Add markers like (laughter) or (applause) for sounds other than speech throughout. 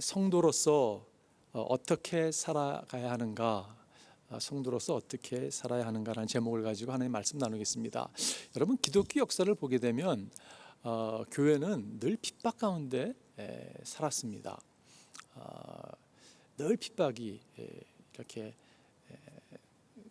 성도로서 어, 어떻게 살아가야 하는가 어, 성도로서 어떻게 살아야 하는가라는 제목을 가지고 하나님 말씀 나누겠습니다. 여러분 기독교 역사를 보게 되면 어, 교회는 늘 핍박 가운데 에, 살았습니다. 어, 늘 핍박이 에, 이렇게 에,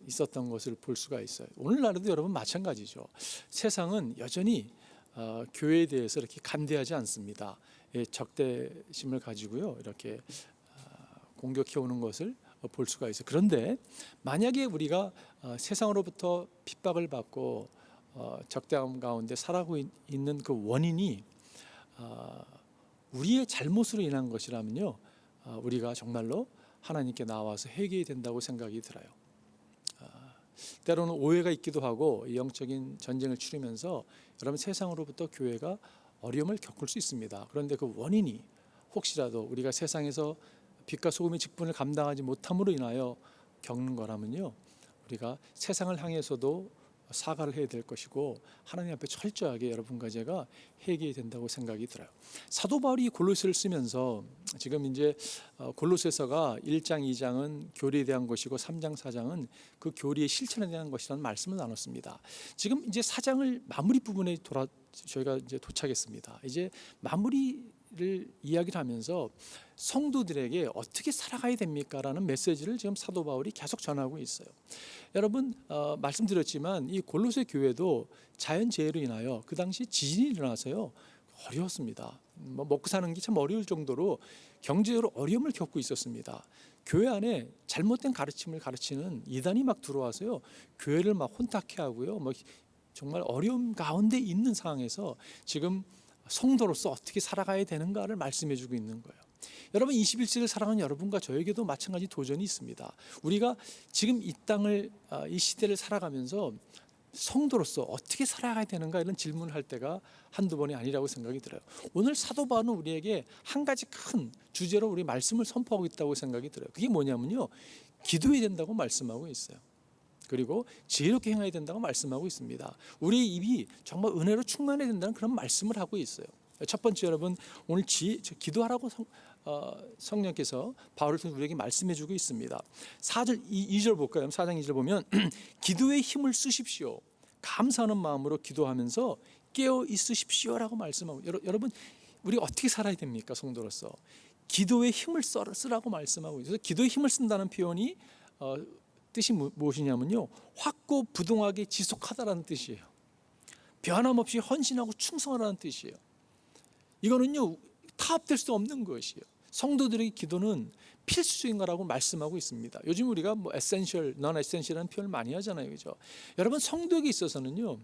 있었던 것을 볼 수가 있어요. 오늘날에도 여러분 마찬가지죠. 세상은 여전히 어, 교회에 대해서 이렇게 간대하지 않습니다. 예, 적대심을 가지고요 이렇게 어, 공격해 오는 것을 어, 볼 수가 있어요. 그런데 만약에 우리가 어, 세상으로부터 핍박을 받고 어, 적대함 가운데 살아가고 있- 있는 그 원인이 어, 우리의 잘못으로 인한 것이라면요, 어, 우리가 정말로 하나님께 나와서 회개해야 된다고 생각이 들어요. 어, 때로는 오해가 있기도 하고 이 영적인 전쟁을 치르면서 여러분 세상으로부터 교회가 어려움을 겪을 수 있습니다. 그런데 그 원인이 혹시라도 우리가 세상에서 빛과 소금의 직분을 감당하지 못함으로 인하여 겪는 거라면요, 우리가 세상을 향해서도 사과를 해야 될 것이고 하나님 앞에 철저하게 여러분과 제가 회개해야 된다고 생각이 들어요. 사도 바울이 골로새를 쓰면서 지금 이제 어, 골로새서가 1장, 2장은 교리에 대한 것이고 3장, 4장은 그 교리의 실천에 대한 것이라는 말씀을 나눴습니다. 지금 이제 4장을 마무리 부분에 돌아 저희가 이제 도착했습니다. 이제 마무리를 이야기를 하면서 성도들에게 어떻게 살아가야 됩니까라는 메시지를 지금 사도 바울이 계속 전하고 있어요. 여러분 어, 말씀드렸지만 이 골로새 교회도 자연 재해로 인하여 그 당시 지진이 일어나서요 어려웠습니다. 뭐 먹고 사는 게 참 어려울 정도로 경제적으로 어려움을 겪고 있었습니다. 교회 안에 잘못된 가르침을 가르치는 이단이 막 들어와서요 교회를 막 혼탁해 하고요 뭐 정말 어려움 가운데 있는 상황에서 지금 성도로서 어떻게 살아가야 되는가를 말씀해 주고 있는 거예요. 여러분 21세기를 살아가는 여러분과 저에게도 마찬가지 도전이 있습니다. 우리가 지금 이 땅을 아, 이 시대를 살아가면서 성도로서 어떻게 살아가야 되는가 이런 질문을 할 때가 한두 번이 아니라고 생각이 들어요. 오늘 사도 바울은 우리에게 한 가지 큰 주제로 우리 말씀을 선포하고 있다고 생각이 들어요. 그게 뭐냐면요. 기도해야 된다고 말씀하고 있어요. 그리고 지혜롭게 행해야 된다고 말씀하고 있습니다. 우리의 입이 정말 은혜로 충만해야 된다는 그런 말씀을 하고 있어요. 첫 번째 여러분 오늘 지저 기도하라고 성, 어, 성령께서 바울을 통해 우리에게 말씀해주고 있습니다. 4절 2, 절 볼까요? 4장 2절 보면 (clears throat) 기도의 힘을 쓰십시오. 감사하는 마음으로 기도하면서 깨어 있으십시오라고 말씀하고 여러, 여러분 우리 어떻게 살아야 됩니까 성도로서 기도의 힘을 써, 쓰라고 말씀하고 있어서 기도의 힘을 쓴다는 표현이 어, 뜻이 무- 무엇이냐면요 확고 부동하게 지속하다라는 뜻이에요. 변함없이 헌신하고 충성하라는 뜻이에요. 이거는요 타협될 수 없는 것이에요. 성도들의 기도는 필수적인 거라고 말씀하고 있습니다. 요즘 우리가 뭐 에센셜, 넌 에센셜이라는 표현을 많이 하잖아요, 그죠? 여러분 성도에게 있어서는요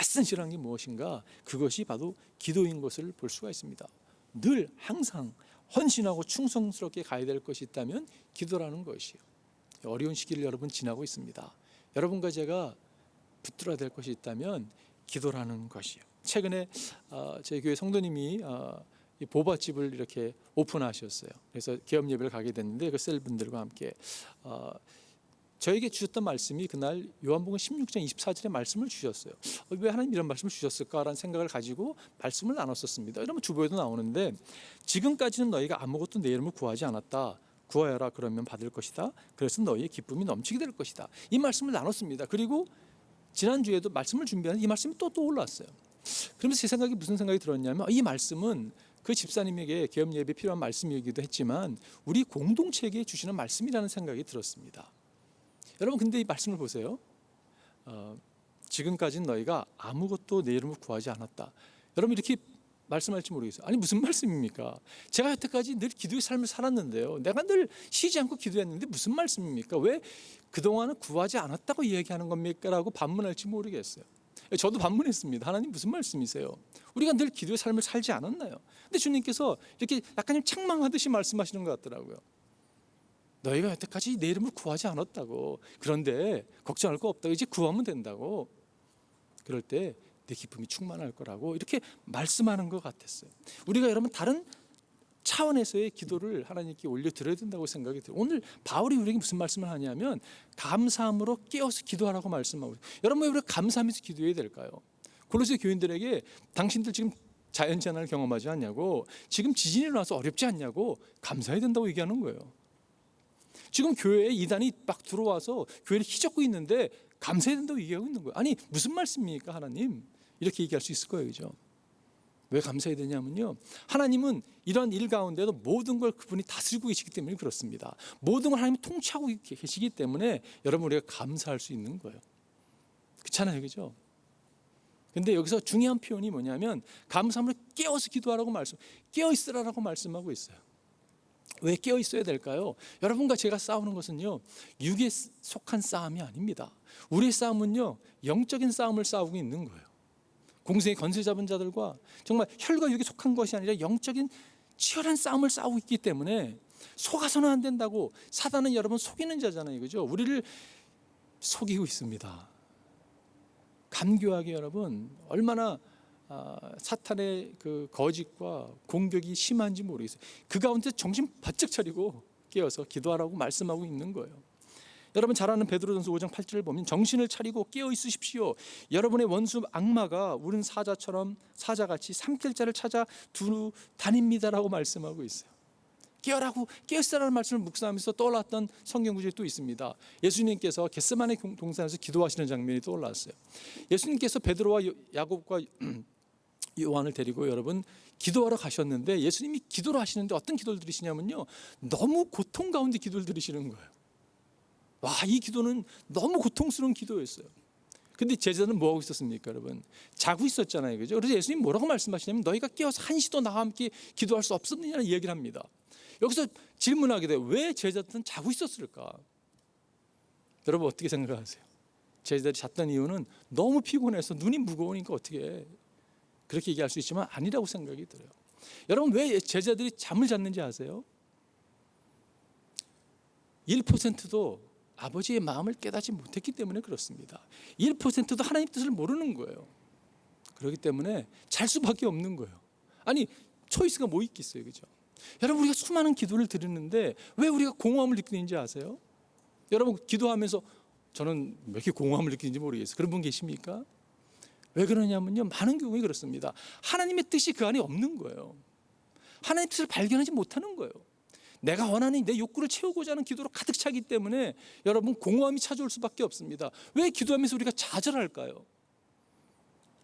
에센셜한 게 무엇인가? 그것이 바로 기도인 것을 볼 수가 있습니다. 늘 항상 헌신하고 충성스럽게 가야 될 것이 있다면 기도라는 것이에요. 어려운 시기를 여러분 지나고 있습니다. 여러분과 제가 붙들어야 될 것이 있다면 기도라는 것이요. 최근에 어, 저희 교회 성도님이 어, 이 보밭집을 이렇게 오픈하셨어요. 그래서 개업 예배를 가게 됐는데 그 셀분들과 함께 어, 저에게 주셨던 말씀이 그날 요한복음 16장 24절의 말씀을 주셨어요. 어, 왜 하나님 이런 말씀을 주셨을까라는 생각을 가지고 말씀을 나눴었습니다. 이러면 주보에도 나오는데 지금까지는 너희가 아무것도 내 이름을 구하지 않았다. 구하여라 그러면 받을 것이다. 그래서 너희의 기쁨이 넘치게 될 것이다. 이 말씀을 나눴습니다. 그리고 지난 주에도 말씀을 준비하는 이 말씀이 또 떠올랐어요. 그러면서 제 생각이 무슨 생각이 들었냐면 이 말씀은 그 집사님에게 개업 예배 필요한 말씀이기도 했지만 우리 공동체에게 주시는 말씀이라는 생각이 들었습니다. 여러분 근데 이 말씀을 보세요. 어, 지금까지는 너희가 아무것도 내 이름을 구하지 않았다. 여러분 이렇게 말씀할지 모르겠어요. 아니 무슨 말씀입니까? 제가 여태까지 늘 기도의 삶을 살았는데요. 내가 늘 쉬지 않고 기도했는데 무슨 말씀입니까? 왜 그동안은 구하지 않았다고 이야기하는 겁니까?라고 반문할지 모르겠어요. 저도 반문했습니다. 하나님 무슨 말씀이세요? 우리가 늘 기도의 삶을 살지 않았나요? 근데 주님께서 이렇게 약간 좀 책망하듯이 말씀하시는 것 같더라고요. 너희가 여태까지 내 이름을 구하지 않았다고. 그런데 걱정할 거 없다고. 이제 구하면 된다고. 그럴 때 내 기쁨이 충만할 거라고 이렇게 말씀하는 것 같았어요. 우리가 여러분 다른 차원에서의 기도를 하나님께 올려 드려야 된다고 생각이 들어요. 오늘 바울이 우리에게 무슨 말씀을 하냐면 감사함으로 깨어서 기도하라고 말씀하고 있어요. 여러분 왜 우리가 감사하면서 기도해야 될까요? 골로새 교인들에게 당신들 지금 자연재난을 경험하지 않냐고 지금 지진이 일어나서 어렵지 않냐고 감사해야 된다고 얘기하는 거예요. 지금 교회에 이단이 막 들어와서 교회를 휘젓고 있는데 감사해야 된다고 얘기하고 있는 거예요. 아니 무슨 말씀입니까 하나님? 이렇게 얘기할 수 있을 거예요. 그죠? 왜 감사해야 되냐면요. 하나님은 이런 일 가운데도 모든 걸 그분이 다스리고 계시기 때문에 그렇습니다. 모든 걸 하나님이 통치하고 계시기 때문에 여러분 우리가 감사할 수 있는 거예요. 그렇잖아요. 그죠? 근데 여기서 중요한 표현이 뭐냐면 감사함을 깨어서 기도하라고 말씀, 깨어 있으라라고 말씀하고 있어요. 왜 깨어 있어야 될까요? 여러분과 제가 싸우는 것은요 육에 속한 싸움이 아닙니다. 우리의 싸움은요 영적인 싸움을 싸우고 있는 거예요. 공생의 건세 잡은 자들과 정말 혈과 육에 속한 것이 아니라 영적인 치열한 싸움을 싸우고 있기 때문에 속아서는 안 된다고 사단은 여러분 속이는 자잖아요, 그죠? 우리를 속이고 있습니다. 감교하게 여러분 얼마나 아, 사탄의 그 거짓과 공격이 심한지 모르겠어요. 그 가운데 정신 바짝 차리고 깨어서 기도하라고 말씀하고 있는 거예요. 여러분 잘 아는 베드로 전서 5장 8절을 보면 정신을 차리고 깨어 있으십시오. 여러분의 원수 악마가 우는 사자처럼 사자같이 삼킬 자를 찾아 두루 다닙니다라고 말씀하고 있어요. 깨어라고 깨어있으라는 말씀을 묵상하면서 떠올랐던 성경 구절이 또 있습니다. 예수님께서 겟세마네 동산에서 기도하시는 장면이 떠올랐어요. 예수님께서 베드로와 야곱과 (clears throat) 요한을 데리고 여러분 기도하러 가셨는데 예수님이 기도를 하시는데 어떤 기도를 드리시냐면요. 너무 고통 가운데 기도를 드리시는 거예요. 와, 이 기도는 너무 고통스러운 기도였어요. 근데 제자는 뭐 하고 있었습니까, 여러분? 자고 있었잖아요. 그죠? 그래서 예수님 뭐라고 말씀하시냐면 너희가 깨어서 한시도 나와 함께 기도할 수 없었느냐는 얘기를 합니다. 여기서 질문하게 돼요. 왜 제자들은 자고 있었을까? 여러분 어떻게 생각하세요? 제자들이 잤던 이유는 너무 피곤해서 눈이 무거우니까 어떻게 그렇게 얘기할 수 있지만 아니라고 생각이 들어요. 여러분 왜 제자들이 잠을 잤는지 아세요? 1%도 아버지의 마음을 깨닫지 못했기 때문에 그렇습니다. 1%도 하나님 뜻을 모르는 거예요. 그렇기 때문에 잘 수밖에 없는 거예요. 아니 초이스가 뭐 있겠어요, 그죠? 여러분 우리가 수많은 기도를 드리는데 왜 우리가 공허함을 느끼는지 아세요? 여러분 기도하면서 저는 왜 이렇게 공허함을 느끼는지 모르겠어요. 그런 분 계십니까? 왜 그러냐면요. 많은 경우에 그렇습니다. 하나님의 뜻이 그 안에 없는 거예요. 하나님의 뜻을 발견하지 못하는 거예요. 내가 원하는 내 욕구를 채우고자 하는 기도로 가득 차기 때문에 여러분 공허함이 찾아올 수밖에 없습니다. 왜 기도하면서 우리가 좌절할까요?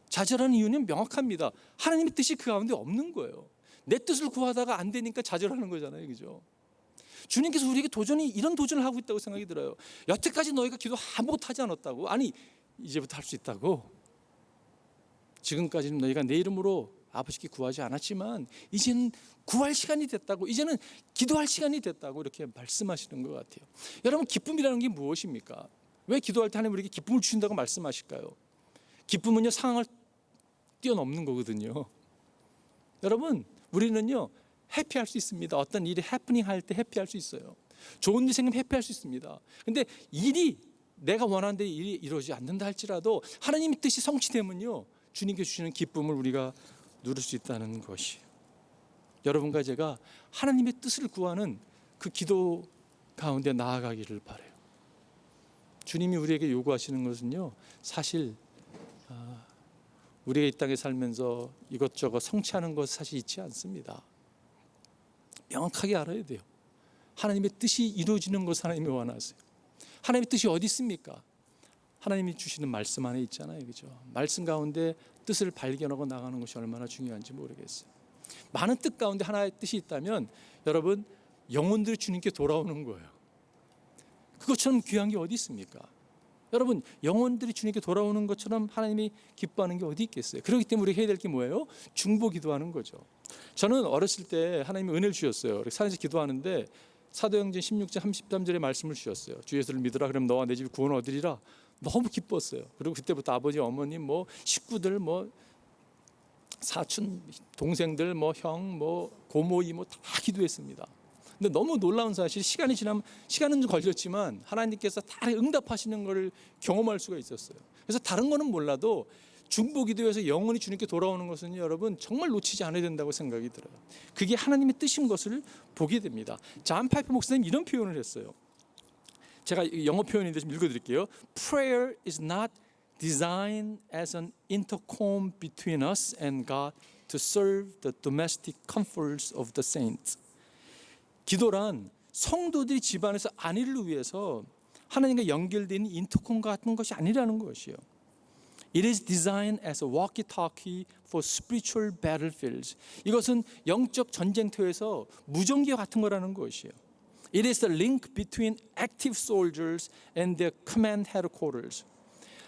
좌절하는 이유는 명확합니다. 하나님의 뜻이 그 가운데 없는 거예요. 내 뜻을 구하다가 안 되니까 좌절하는 거잖아요. 그죠? 주님께서 우리에게 도전이 이런 도전을 하고 있다고 생각이 들어요. 여태까지 너희가 기도 아무것도 하지 않았다고. 아니, 이제부터 할 수 있다고. 지금까지는 너희가 내 이름으로 아버지께 구하지 않았지만 이제는 구할 시간이 됐다고. 이제는 기도할 시간이 됐다고 이렇게 말씀하시는 것 같아요. 여러분 기쁨이라는 게 무엇입니까? 왜 기도할 때 하나님 우리에게 기쁨을 주신다고 말씀하실까요? 기쁨은요 상황을 뛰어넘는 거거든요. 여러분 우리는요 해피할 수 있습니다. 어떤 일이 해프닝 할 때 해피할 수 있어요. 좋은 일이 생기면 해피할 수 있습니다. 근데 일이 내가 원하는 데 일이 이루어지지 않는다 할지라도 하나님의 뜻이 성취되면요 주님께 주시는 기쁨을 우리가 누릴 수 있다는 것이 여러분과 제가 하나님의 뜻을 구하는 그 기도 가운데 나아가기를 바래요. 주님이 우리에게 요구하시는 것은요 사실 아, 우리가 이 땅에 살면서 이것저것 성취하는 것 사실 있지 않습니다. 명확하게 알아야 돼요. 하나님의 뜻이 이루어지는 것을 하나님이 원하세요. 하나님의 뜻이 어디 있습니까? 하나님이 주시는 말씀 안에 있잖아요. 그죠? 말씀 가운데 뜻을 발견하고 나가는 것이 얼마나 중요한지 모르겠어요. 많은 뜻 가운데 하나의 뜻이 있다면 여러분 영혼들이 주님께 돌아오는 거예요. 그것처럼 귀한 게 어디 있습니까? 여러분 영혼들이 주님께 돌아오는 것처럼 하나님이 기뻐하는 게 어디 있겠어요? 그렇기 때문에 우리 해야 될 게 뭐예요? 중보 기도하는 거죠. 저는 어렸을 때 하나님이 은혜를 주셨어요. 산에서 기도하는데 사도행전 16장 33절의 말씀을 주셨어요. 주 예수를 믿으라 그러면 너와 내 집이 구원 얻으리라. 너무 기뻤어요. 그리고 그때부터 아버지, 어머님, 뭐 식구들, 뭐 사촌, 동생들, 뭐 형, 뭐 고모, 이모 다 기도했습니다. 근데 너무 놀라운 사실 시간이 지나면 시간은 좀 걸렸지만 하나님께서 다 응답하시는 것을 경험할 수가 있었어요. 그래서 다른 거는 몰라도 중보 기도에서 영원히 주님께 돌아오는 것은 여러분 정말 놓치지 않아야 된다고 생각이 들어요. 그게 하나님의 뜻인 것을 보게 됩니다. 잔 파이프 목사님 이런 표현을 했어요. 제가 영어 표현인데 좀 읽어드릴게요. Prayer is not designed as an intercom between us and God to serve the domestic comforts of the saints. 기도란 성도들이 집안에서 안위를 위해서 하나님과 연결된 인터콤 같은 것이 아니라는 것이요. It is designed as a walkie-talkie for spiritual battlefields. 이것은 영적 전쟁터에서 무전기 같은 거라는 것이에요. It is the link between active soldiers and their command headquarters.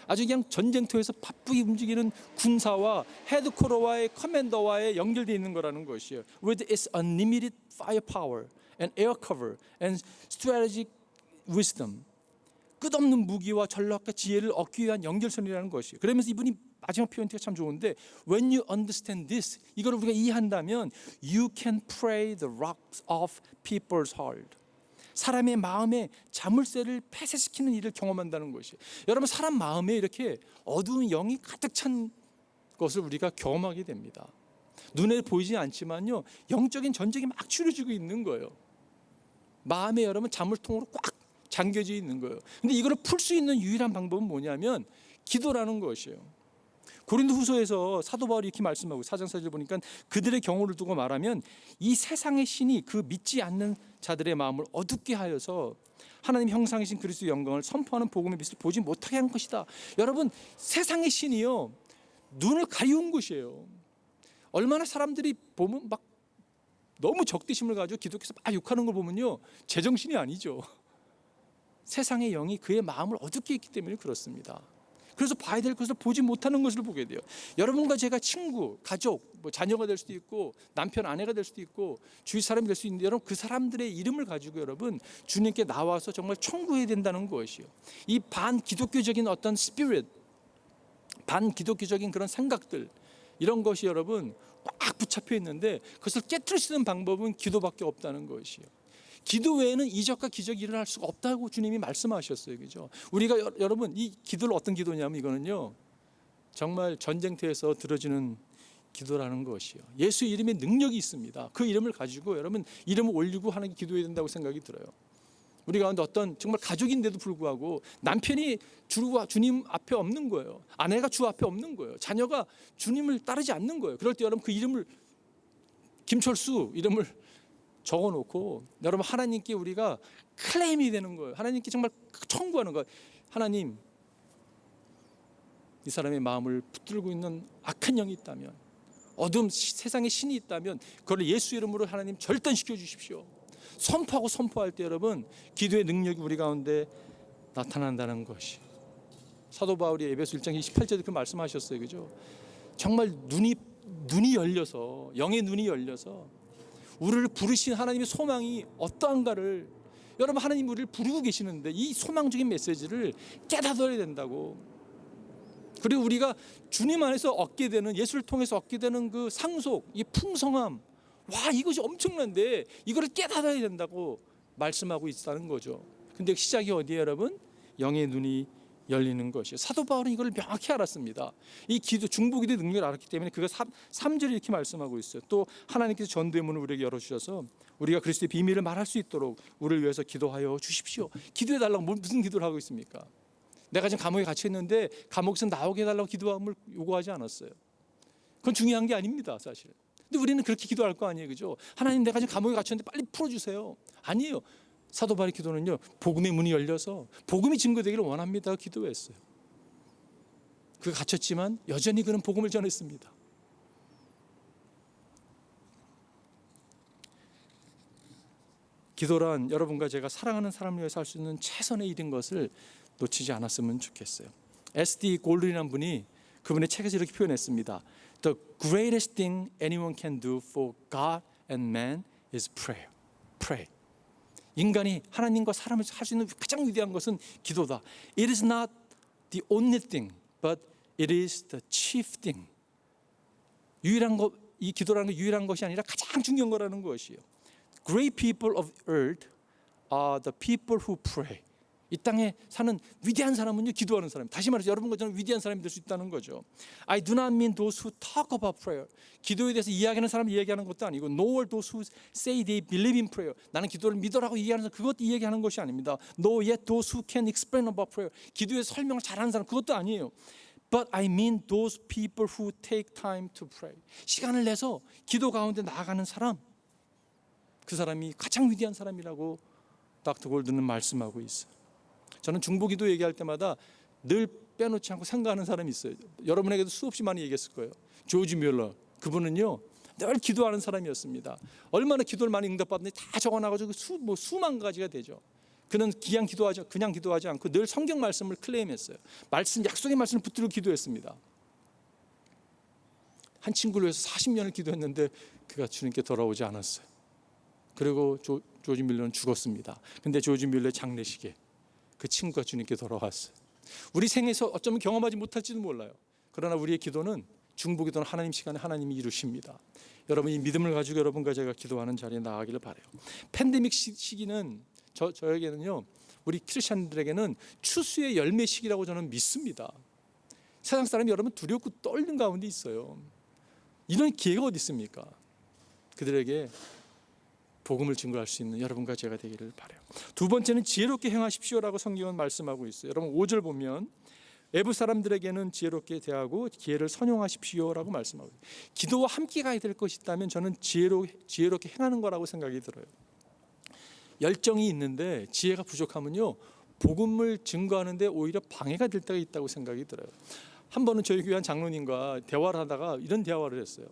아주 그냥 전쟁터에서 바쁘게 움직이는 군사와 헤드코러와의 커맨더와의 연결되어 있는 거라는 것이에요. With its unlimited firepower and air cover and strategic wisdom. 끝없는 무기와 전략과 지혜를 얻기 위한 연결선이라는 것이에요. 그러면서 이분이 마지막 표현이 참 좋은데 when you understand this 이걸 우리가 이해한다면 you can pray the rocks off people's heart. 사람의 마음에 자물쇠를 폐쇄시키는 일을 경험한다는 것이에요. 여러분 사람 마음에 이렇게 어두운 영이 가득 찬 것을 우리가 경험하게 됩니다. 눈에 보이지 않지만요. 영적인 전쟁이 막 치러지고 있는 거예요. 마음에 여러분 자물통으로 꽉 잠겨져 있는 거예요. 근데 이거를 풀 수 있는 유일한 방법은 뭐냐면 기도라는 것이에요. 고린도 후서에서 사도 바울이 이렇게 말씀하고 사장사절 보니까 그들의 경우를 두고 말하면 이 세상의 신이 그 믿지 않는 자들의 마음을 어둡게 하여서 하나님 형상이신 그리스도 영광을 선포하는 복음의 빛을 보지 못하게 한 것이다. 여러분 세상의 신이요 눈을 가리운 것이에요. 얼마나 사람들이 보면 막 너무 적대심을 가지고 기독교에서 막 욕하는 걸 보면요 제정신이 아니죠. 세상의 영이 그의 마음을 어둡게 했기 때문에 그렇습니다. 그래서 봐야 될 것을 보지 못하는 것을 보게 돼요. 여러분과 제가 친구, 가족, 뭐 자녀가 될 수도 있고 남편, 아내가 될 수도 있고 주위 사람이 될 수 있는데 여러분 그 사람들의 이름을 가지고 여러분 주님께 나와서 정말 청구해야 된다는 것이요. 이 반 기독교적인 어떤 스피릿, 반 기독교적인 그런 생각들 이런 것이 여러분 꽉 붙잡혀 있는데 그것을 있는 방법은 기도밖에 없다는 것이요. 기도 외에는 이적과 기적이 일어날 수가 없다고 주님이 말씀하셨어요. 그죠? 우리가 여, 여러분 이 기도를 어떤 기도냐면 이거는요. 정말 전쟁터에서 들어지는 기도라는 것이요. 예수 이름에 능력이 있습니다. 그 이름을 가지고 여러분 이름을 올리고 하나님 기도해야 된다고 생각이 들어요. 우리 가운데 어떤 정말 가족인데도 불구하고 남편이 주와 주님 앞에 없는 거예요. 아내가 주 앞에 없는 거예요. 자녀가 주님을 따르지 않는 거예요. 그럴 때 여러분 그 이름을 김철수 이름을 적어 놓고 여러분 하나님께 우리가 클레임이 되는 거예요. 하나님께 정말 청구하는 거예요. 하나님 이 사람의 마음을 붙들고 있는 악한 영이 있다면 어둠 세상에 신이 있다면 그걸 예수 이름으로 하나님 절단시켜 주십시오. 선포하고 선포할 때 여러분 기도의 능력이 우리 가운데 나타난다는 것이 사도 바울이 에베소 1장 28절에 그 말씀하셨어요. 그죠? 정말 눈이 눈이 열려서 영의 눈이 열려서 우리를 부르신 하나님의 소망이 어떠한가를 여러분 하나님 우리를 부르고 계시는데 이 소망적인 메시지를 깨닫어야 된다고. 그리고 우리가 주님 안에서 얻게 되는 예수를 통해서 얻게 되는 그 상속, 이 풍성함, 와 이것이 엄청난데 이거를 깨닫어야 된다고 말씀하고 있다는 거죠. 근데 시작이 어디에 여러분? 영의 눈이 열리는 것이요. 사도 바울은 이걸 명확히 알았습니다. 이 기도 중보기도의 능력을 알았기 때문에 그가 3, 절에 이렇게 말씀하고 있어요. 또 하나님께서 전도의 문을 우리에게 열어 주셔서 우리가 그리스도의 비밀을 말할 수 있도록 우리를 위해서 기도하여 주십시오. 기도해 달라고 무슨 기도를 하고 있습니까? 내가 지금 감옥에 갇혀 있는데 감옥에서 나오게 해 달라고 기도함을 요구하지 않았어요. 그건 중요한 게 아닙니다, 사실. 근데 우리는 그렇게 기도할 거 아니에요, 그죠? 하나님 내가 지금 감옥에 갇혔는데 빨리 풀어 주세요. 아니에요. 사도 바울의 기도는요 복음의 문이 열려서 복음이 증거되기를 원합니다 기도했어요. 그 갇혔지만 여전히 그는 복음을 전했습니다. 기도란 여러분과 제가 사랑하는 사람을 위해서 할 수 있는 최선의 일인 것을 놓치지 않았으면 좋겠어요. S.D. 골든이라는 분이 그분의 책에서 이렇게 표현했습니다. The greatest thing anyone can do for God and man is prayer. Pray. 인간이 하나님과 사람을 할 수 있는 가장 위대한 것은 기도다. It is not the only thing, but it is the chief thing. 유일한 것, 이 기도라는 게 유일한 것이 아니라 가장 중요한 거라는 것이요. Great people of earth are the people who pray. 이 땅에 사는 위대한 사람은요 기도하는 사람. 다시 말해서 여러분과 저는 위대한 사람이 될 수 있다는 거죠. I do not mean those who talk about prayer. 기도에 대해서 이야기하는 사람 이야기하는 것도 아니고 nor those who say they believe in prayer. 나는 기도를 믿어라고 이야기하는 사람 그것도 이야기하는 것이 아닙니다. No yet those who can explain about prayer. 기도에 설명을 잘하는 사람 그것도 아니에요. But I mean those people who take time to pray. 시간을 내서 기도 가운데 나아가는 사람. 그 사람이 가장 위대한 사람이라고 닥터 골드는 말씀하고 있어요. 저는 중보기도 얘기할 때마다 늘 빼놓지 않고 생각하는 사람이 있어요. 여러분에게도 수없이 많이 얘기했을 거예요. 조지 뮬러. 그분은요. 늘 기도하는 사람이었습니다. 얼마나 기도를 많이 응답받는지 다 적어놔가지고 수, 뭐 수만 가지가 되죠. 그는 기양 기도하지 그냥 기도하지 않고 늘 성경 말씀을 클레임했어요. 말씀 약속의 말씀을 붙들고 기도했습니다. 한 친구를 위해서 40년을 기도했는데 그가 주님께 돌아오지 않았어요. 그리고 조, 조지 밀러는 죽었습니다. 근데 조지 밀러의 장례식에 그 친구가 주님께 돌아왔어요. 우리 생에서 어쩌면 경험하지 못할지도 몰라요. 그러나 우리의 기도는 중보기도는 하나님 시간에 하나님이 이루십니다. 여러분 이 믿음을 가지고 여러분과 제가 기도하는 자리에 나가기를 바래요. 팬데믹 시- 시기는 저 저에게는요. 우리 크리스천들에게는 추수의 열매 시기라고 저는 믿습니다. 세상 사람이 여러분 두렵고 떨는 가운데 있어요. 이런 기회가 어디 있습니까? 그들에게 복음을 증거할 수 있는 여러분과 제가 되기를 바래요. 두 번째는 지혜롭게 행하십시오라고 성경은 말씀하고 있어요. 여러분 5절 보면 외부 사람들에게는 지혜롭게 대하고 기회를 선용하십시오라고 말씀하고 있어요. 기도와 함께 가야 될 것이 있다면 저는 지혜로, 지혜롭게 행하는 거라고 생각이 들어요. 열정이 있는데 지혜가 부족하면요 복음을 증거하는데 오히려 방해가 될 때가 있다고 생각이 들어요. 한 번은 저희 교회 한 장로님과 대화를 하다가 이런 대화를 했어요.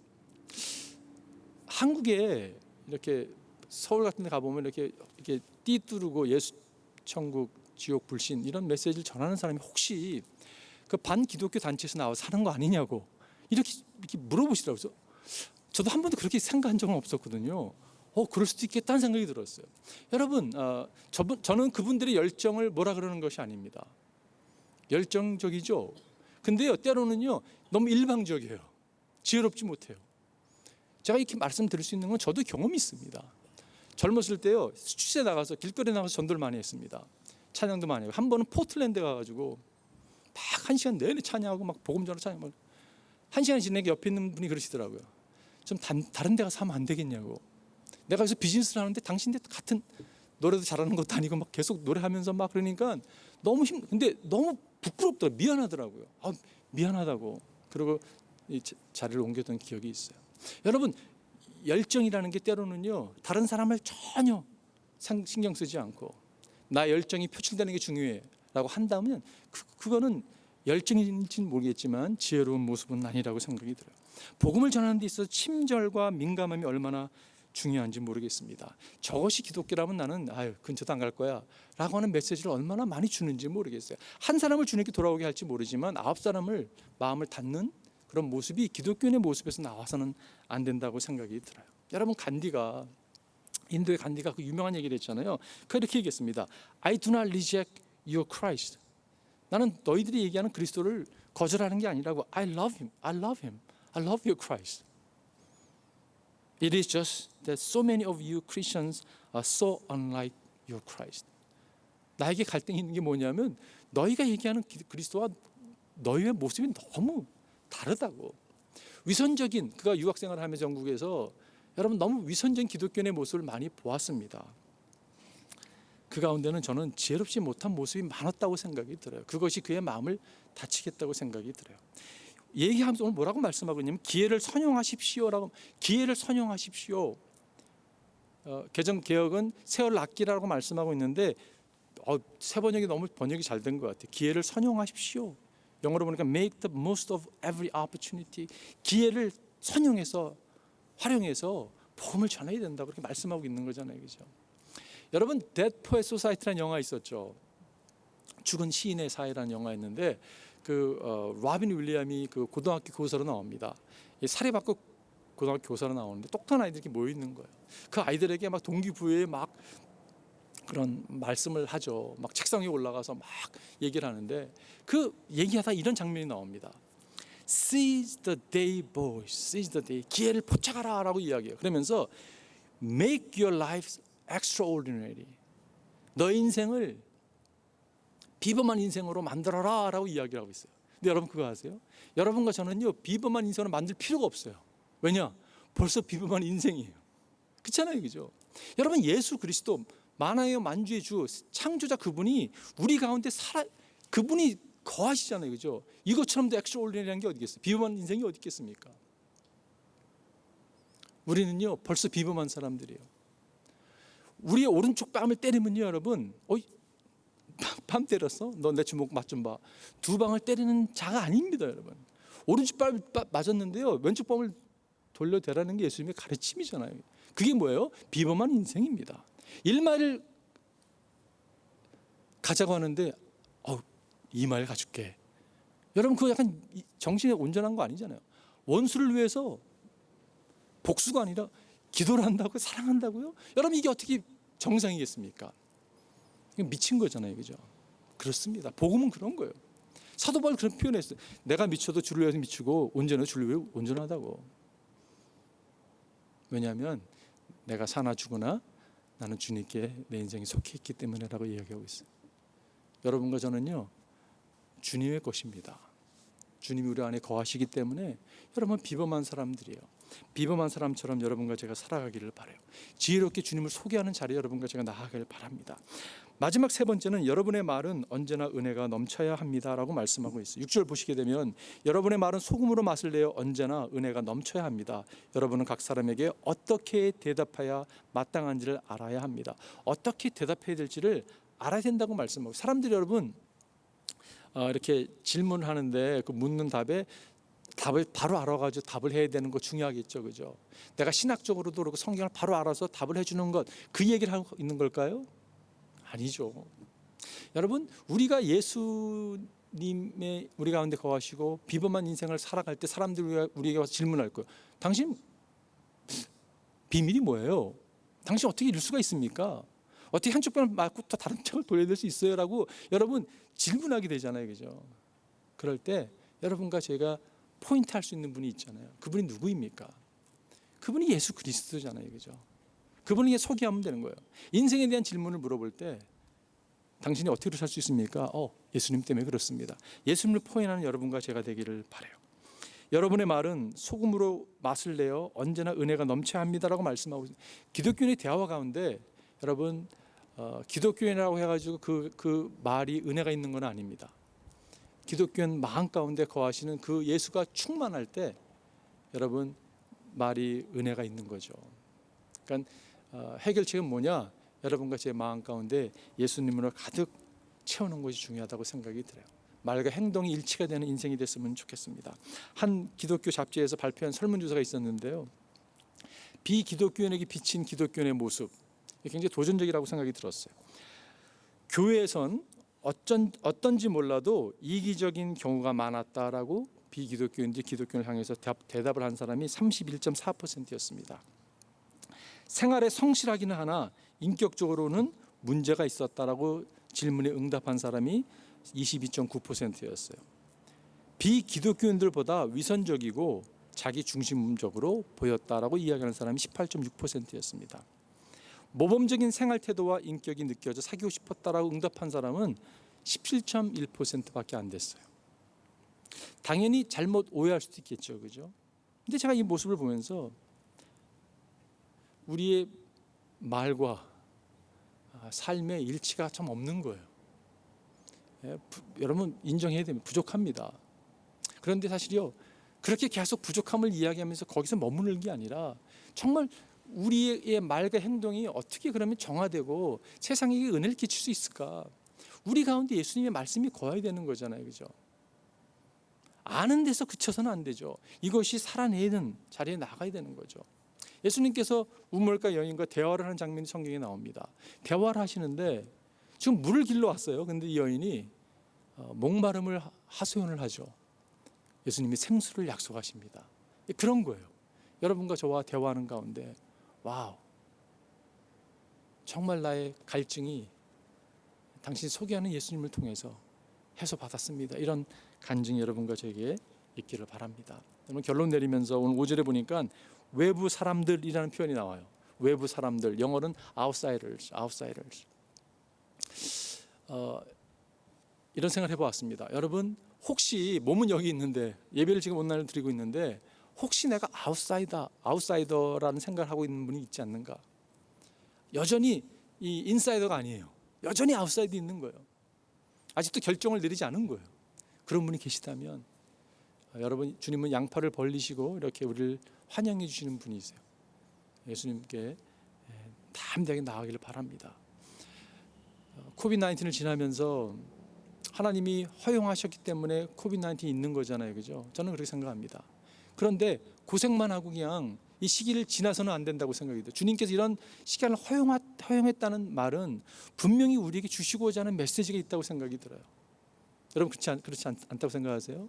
한국에 이렇게 서울 같은 데 가보면 이렇게 이렇게 띠 뚜르고 예수 천국 지옥 불신 이런 메시지를 전하는 사람이 혹시 그 반 기독교 단체에서 나와 사는 거 아니냐고 이렇게 이렇게 물어보시더라고요. 저도 한 번도 그렇게 생각한 적은 없었거든요. 어 그럴 수도 있겠다는 생각이 들었어요. 여러분, 어, 저분, 저는 그분들의 열정을 뭐라 그러는 것이 아닙니다. 열정적이죠. 근데요 때로는요 너무 일방적이에요. 지혜롭지 못해요. 제가 이렇게 말씀드릴 수 있는 건 저도 경험이 있습니다. 젊었을 때요 수출에 나가서 길거리에 나가서 전도를 많이 했습니다. 찬양도 많이 하고 한 번은 포틀랜드 가가지고 막 한 시간 내내 찬양하고 막 복음 전화 찬양 막한 시간 지내게 옆에 있는 분이 그러시더라고요. 좀 단, 다른 데 가서 하면 안 되겠냐고. 내가 여기서 비즈니스를 하는데 당신들 같은 노래도 잘하는 것도 아니고 막 계속 노래하면서 막 그러니까 너무 힘 근데 너무 부끄럽더라 미안하더라고요. 아, 미안하다고. 그리고 이 자- 자리를 옮겼던 기억이 있어요. 여러분 열정이라는 게 때로는요 다른 사람을 전혀 상- 신경 쓰지 않고 나 열정이 표출되는 게 중요해라고 한다면 그, 그거는 열정인지는 모르겠지만 지혜로운 모습은 아니라고 생각이 들어요. 복음을 전하는 데 있어서 친절과 민감함이 얼마나 중요한지 모르겠습니다. 저것이 기독교라면 나는 아유 근처도 안 갈 거야라고 하는 메시지를 얼마나 많이 주는지 모르겠어요. 한 사람을 주님께 돌아오게 할지 모르지만 아홉 사람을 마음을 닫는 그런 모습이 기독교인의 모습에서 나와서는 안 된다고 생각이 들어요. 여러분 간디가 인도의 간디가 그 유명한 얘기를 했잖아요. 그 이렇게 얘기했습니다. I do not reject your Christ. 나는 너희들이 얘기하는 그리스도를 거절하는 게 아니라고 I love him. I love him. I love your Christ. It is just that so many of you Christians are so unlike your Christ. 나에게 갈등이 있는 게 뭐냐면 너희가 얘기하는 기- 그리스도와 너희의 모습이 너무 다르다고. 위선적인 그가 유학생활을 하면서 영국에서 여러분 너무 위선적인 기독교인의 모습을 많이 보았습니다. 그 가운데는 저는 지혜롭지 못한 모습이 많았다고 생각이 들어요. 그것이 그의 마음을 다치겠다고 생각이 들어요. 얘기하면서 오늘 뭐라고 말씀하고 있냐면 기회를 선용하십시오라고 기회를 선용하십시오. 어, 개정 개혁은 세월 낚기라고 말씀하고 있는데 어, 새 번역이 너무 번역이 잘 된 것 같아요. 기회를 선용하십시오. 영어로 보니까 make the most of every opportunity. 기회를 선용해서 활용해서 복음을 전해야 된다 그렇게 말씀하고 있는 거잖아요, 그죠? 여러분 Poet Society라는 영화 있었죠. 죽은 시인의 사회라는 영화였는데 그 어, 라빈 윌리엄이 그 고등학교 교사로 나옵니다. 이 살해받고 고등학교 교사로 나오는데 똑똑한 아이들이 모여 있는 거예요. 그 아이들에게 막 동기부여에 막 그런 말씀을 하죠. 막 책상 위에 올라가서 막 얘기를 하는데 그 얘기하다 이런 장면이 나옵니다. Seize the day, boys. Seize the day. 기회를 포착하라라고 이야기해요. 그러면서 make your lives extraordinary. 너 인생을 비범한 인생으로 만들어라라고 이야기를 하고 있어요. 근데 여러분 그거 아세요? 여러분과 저는요 비범한 인생을 만들 필요가 없어요. 왜냐? 벌써 비범한 인생이에요. 그렇잖아요, 그죠? 여러분 예수 그리스도 만화의 만주의 주 창조자 그분이 우리 가운데 살아 그분이 거하시잖아요, 그죠? 이것처럼 도 액션올리라는 게 어디 있겠어요? 비범한 인생이 어디 있겠습니까? 우리는요 벌써 비범한 사람들이에요. 우리의 오른쪽 뺨을 때리면요, 여러분, 어이 (laughs) 뺨 때렸어? 너 내 주먹 맛 좀 봐. 두 방을 때리는 자가 아닙니다, 여러분. 오른쪽 뺨 빠- 맞았는데요, 왼쪽 뺨을 돌려대라는 게 예수님의 가르침이잖아요. 그게 뭐예요? 비범한 인생입니다. 일마를 가자고 하는데, 어, 이말 가줄게. 여러분 그거 약간 이- 정신에 온전한 거 아니잖아요. 원수를 위해서 복수가 아니라 기도를 한다고 사랑한다고요? 여러분 이게 어떻게 정상이겠습니까? 미친 거잖아요, 그죠? 그렇습니다. 복음은 그런 거예요. 사도 바울 그런 표현했어요. 내가 미쳐도 주를 위해서 미치고 온전해 주를 위해 온전하다고. 왜냐하면 내가 사나 죽으나 나는 주님께 내 인생이 속해 있기 때문에라고 이야기하고 있어요. 여러분과 저는요 주님의 것입니다. 주님이 우리 안에 거하시기 때문에 여러분 비범한 사람들이에요. 비범한 사람처럼 여러분과 제가 살아가기를 바래요. 지혜롭게 주님을 소개하는 자리에 여러분과 제가 나아가길 바랍니다. 마지막 세 번째는 여러분의 말은 언제나 은혜가 넘쳐야 합니다라고 말씀하고 있어요. 6절 보시게 되면 여러분의 말은 소금으로 맛을 내어 언제나 은혜가 넘쳐야 합니다. 여러분은 각 사람에게 어떻게 대답해야 마땅한지를 알아야 합니다. 어떻게 대답해야 될지를 알아야 된다고 말씀하고 사람들이 여러분 어, 이렇게 질문하는데 그 묻는 답에 답을 바로 알아가지고 답을 해야 되는 거 중요하겠죠, 그죠? 내가 신학적으로도 그렇고 성경을 바로 알아서 답을 해주는 것 그 얘기를 하고 있는 걸까요? 아니죠. 여러분 우리가 예수님의 우리 가운데 거하시고 비범한 인생을 살아갈 때 사람들이 우리에게 와서 질문할 거예요. 당신 비밀이 뭐예요? 당신 어떻게 이룰 수가 있습니까? 어떻게 한쪽 뼈를 맞고 또 다른 쪽을 돌려야 될 수 있어요라고 여러분 질문하게 되잖아요, 그죠? 그럴 때 여러분과 제가 포인트 할 수 있는 분이 있잖아요. 그분이 누구입니까? 그분이 예수 그리스도잖아요, 그죠? 그분에게 소개하면 되는 거예요. 인생에 대한 질문을 물어볼 때 당신이 어떻게 살 수 있습니까? 어, 예수님 때문에 그렇습니다. 예수님을 포인하는 여러분과 제가 되기를 바래요. 여러분의 말은 소금으로 맛을 내어 언제나 은혜가 넘쳐야 합니다라고 말씀하고. 기독교인의 대화 가운데 여러분 어, 기독교인이라고 해가지고 그, 그 말이 은혜가 있는 건 아닙니다. 기독교인 마음 가운데 거하시는 그 예수가 충만할 때 여러분 말이 은혜가 있는 거죠. 그러니까 어, 해결책은 뭐냐? 여러분과 제 마음 가운데 예수님으로 가득 채우는 것이 중요하다고 생각이 들어요. 말과 행동이 일치가 되는 인생이 됐으면 좋겠습니다. 한 기독교 잡지에서 발표한 설문조사가 있었는데요. 비기독교인에게 비친 기독교인의 모습 굉장히 도전적이라고 생각이 들었어요. 교회에선 어쩐, 어떤지 몰라도 이기적인 경우가 많았다라고 비기독교인들이 기독교인을 향해서 대답, 대답을 한 사람이 31.4%였습니다. 생활에 성실하기는 하나 인격적으로는 문제가 있었다라고 질문에 응답한 사람이 22.9%였어요. 비기독교인들보다 위선적이고 자기 중심적으로 보였다라고 이야기하는 사람이 18.6%였습니다. 모범적인 생활 태도와 인격이 느껴져 사귀고 싶었다라고 응답한 사람은 17.1%밖에 안 됐어요. 당연히 잘못 오해할 수도 있겠죠, 그죠? 근데 제가 이 모습을 보면서 우리의 말과 아, 삶의 일치가 참 없는 거예요. 예, 부- 여러분 인정해야 됩니다. 부족합니다. 그런데 사실요 그렇게 계속 부족함을 이야기하면서 거기서 머무는 게 아니라 정말 우리의 말과 행동이 어떻게 그러면 정화되고 세상에게 은혜를 끼칠 수 있을까? 우리 가운데 예수님의 말씀이 거해야 되는 거잖아요, 그죠? 아는 데서 그쳐서는 안 되죠. 이것이 살아내는 자리에 나가야 되는 거죠. 예수님께서 우물가 여인과 대화를 하는 장면이 성경에 나옵니다. 대화를 하시는데 지금 물을 길러 왔어요. 근데 이 여인이 어, 목마름을 하- 하소연을 하죠. 예수님이 생수를 약속하십니다. 그런 거예요. 여러분과 저와 대화하는 가운데 와우 정말 나의 갈증이 당신이 소개하는 예수님을 통해서 해소받았습니다. 이런 간증이 여러분과 저에게 있기를 바랍니다. 여러분 결론 내리면서 오늘 5절에 보니까 외부 사람들이라는 표현이 나와요. 외부 사람들 영어는 outsiders, outsiders. 어, 이런 생각을 해보았습니다. 여러분 혹시 몸은 여기 있는데 예배를 지금 온날 드리고 있는데 혹시 내가 아웃사이더, 아웃사이더라는 생각을 하고 있는 분이 있지 않는가? 여전히 이 인사이더가 아니에요. 여전히 아웃사이드 있는 거예요. 아직도 결정을 내리지 않은 거예요. 그런 분이 계시다면 아, 여러분 주님은 양팔을 벌리시고 이렇게 우리를 환영해 주시는 분이세요. 예수님께 예, 담대하게 나아가기를 바랍니다. 어, 코비드 19을 지나면서 하나님이 허용하셨기 때문에 코비드 19이 있는 거잖아요. 그죠? 저는 그렇게 생각합니다. 그런데 고생만 하고 그냥 이 시기를 지나서는 안 된다고 생각이 돼요. 주님께서 이런 시간을 허용하, 허용했다는 말은 분명히 우리에게 주시고자 하는 메시지가 있다고 생각이 들어요. 여러분 그렇지, 않, 그렇지 않, 않다고 생각하세요?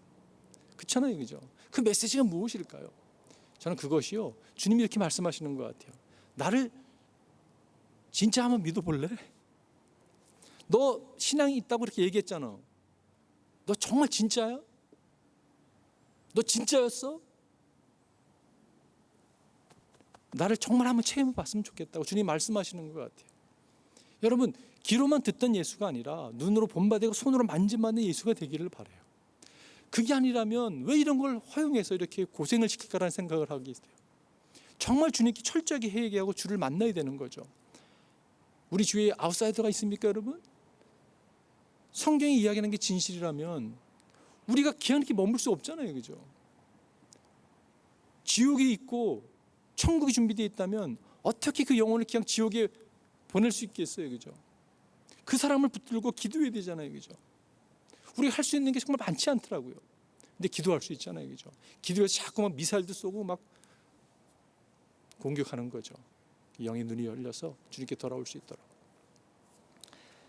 그렇잖아요. 그죠? 그 메시지가 무엇일까요? 저는 그것이요. 주님이 이렇게 말씀하시는 것 같아요. 나를 진짜 한번 믿어볼래? 너 신앙이 있다고 그렇게 얘기했잖아. 너 정말 진짜야? 너 진짜였어? 나를 정말 한번 체험해 봤으면 좋겠다고 주님 말씀하시는 것 같아요. 여러분, 귀로만 듣던 예수가 아니라 눈으로 본받고 손으로 만지받는 예수가 되기를 바래요. 그게 아니라면 왜 이런 걸 허용해서 이렇게 고생을 시킬까라는 생각을 하게 돼요. 정말 주님께 철저하게 회개하고 주를 만나야 되는 거죠. 우리 주위에 아웃사이더가 있습니까, 여러분? 성경이 이야기하는 게 진실이라면 우리가 기한 이렇게 머물 수 없잖아요, 그죠? 지옥이 있고 천국이 준비되어 있다면 어떻게 그 영혼을 그냥 지옥에 보낼 수 있겠어요, 그죠? 그 사람을 붙들고 기도해야 되잖아요, 그죠? 우리가 할 수 있는 게 정말 많지 않더라고요. 근데 기도할 수 있잖아요, 그죠? 기도해서 자꾸만 미사일도 쏘고 막 공격하는 거죠. 영의 눈이 열려서 주님께 돌아올 수 있도록.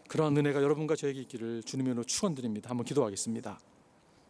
그러한 은혜가 여러분과 저에게 있기를 주님의 이름으로 축원드립니다. 한번 기도하겠습니다.